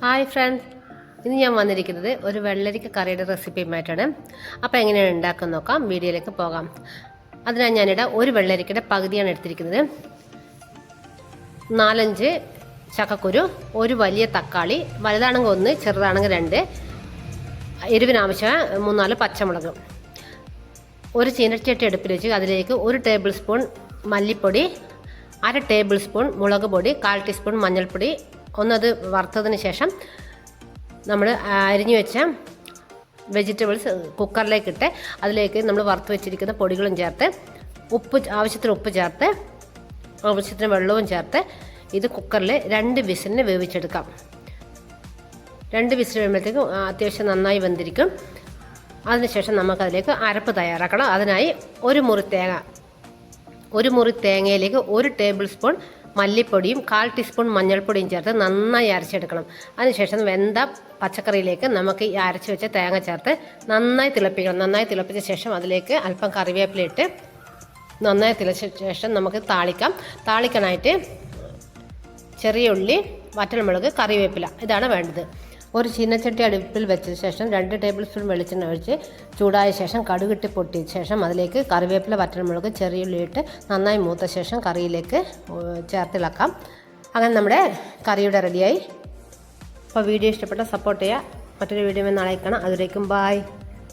Hi friends ഇന്ന് ഞാൻ വന്നിരിക്കുന്നത് ഒരു വെള്ളരിക്ക കറിയുടെ റെസിപ്പിയുമായിട്ടാണ് അപ്പോൾ എങ്ങനെയാണ് ഉണ്ടാക്കാൻ നോക്കാം. വീഡിയോയിലേക്ക് പോകാം. അതിനായി ഞാനിവിടെ ഒരു വെള്ളരിക്കയുടെ പകുതിയാണ് എടുത്തിരിക്കുന്നത്. നാലഞ്ച് ചക്കക്കുരു ഒരു വലിയ തക്കാളി വലുതാണെങ്കിൽ ഒന്ന് ചെറുതാണെങ്കിൽ രണ്ട് എരിവിനാവശ്യമായ മൂന്നാൽ പച്ചമുളക്. ഒരു ചീനച്ചട്ടി അടുപ്പിൽ വെച്ച് അതിലേക്ക് ഒരു ടേബിൾ സ്പൂൺ മല്ലിപ്പൊടി അര ടേബിൾ സ്പൂൺ മുളക് പൊടി കാൽ ടീസ്പൂൺ മഞ്ഞൾപ്പൊടി ഒന്നത് വറുത്തതിന് ശേഷം നമ്മൾ അരിഞ്ഞു വെച്ച വെജിറ്റബിൾസ് കുക്കറിലേക്ക് ഇട്ട് അതിലേക്ക് നമ്മൾ വറുത്ത് വെച്ചിരിക്കുന്ന പൊടികളും ചേർത്ത് ഉപ്പ് ആവശ്യത്തിന് ഉപ്പ് ചേർത്ത് ആവശ്യത്തിന് വെള്ളവും ചേർത്ത് ഇത് കുക്കറിൽ രണ്ട് വിസിലിന് വേവിച്ചെടുക്കാം. രണ്ട് വിസിൽ വരുമ്പോഴത്തേക്കും അത്യാവശ്യം നന്നായി വെന്തിരിക്കും. അതിനുശേഷം നമുക്കതിലേക്ക് അരപ്പ് തയ്യാറാക്കണം. അതിനായി ഒരു മുറി തേങ്ങ ഒരു മുറി തേങ്ങയിലേക്ക് ഒരു ടേബിൾ സ്പൂൺ മല്ലിപ്പൊടിയും കാൽ ടീസ്പൂൺ മഞ്ഞൾപ്പൊടിയും ചേർത്ത് നന്നായി അരച്ചെടുക്കണം. അതിനുശേഷം വെന്ത പച്ചക്കറിയിലേക്ക് നമുക്ക് ഈ അരച്ച് വെച്ച തേങ്ങ ചേർത്ത് നന്നായി തിളപ്പിക്കണം. നന്നായി തിളപ്പിച്ച ശേഷം അതിലേക്ക് അല്പം കറിവേപ്പില ഇട്ട് നന്നായി തിളച്ച ശേഷം നമുക്ക് താളിക്കാം. താളിക്കാനായിട്ട് ചെറിയ ഉള്ളി വറ്റൽമുളക് കറിവേപ്പില ഇതാണ് വേണ്ടത്. ഒരു ചീനച്ചട്ടി അടുപ്പിൽ വെച്ച ശേഷം രണ്ട് ടേബിൾ സ്പൂൺ വെളിച്ചെണ്ണ ഒഴിച്ച് ചൂടായ ശേഷം കടുകിട്ട് പൊട്ടിയ ശേഷം അതിലേക്ക് കറിവേപ്പില വറ്റൽമുളക് ചെറിയ ഉള്ളി ഇട്ട് നന്നായി മൂത്ത ശേഷം കറിയിലേക്ക് ചേർത്തിളക്കാം. അങ്ങനെ നമ്മുടെ കറിയുടെ റെഡിയായി. അപ്പോൾ വീഡിയോ ഇഷ്ടപ്പെട്ട സപ്പോർട്ട് ചെയ്യുക. മറ്റൊരു വീഡിയോ നാളെ കാണാം. അതിലേക്കും ബായ്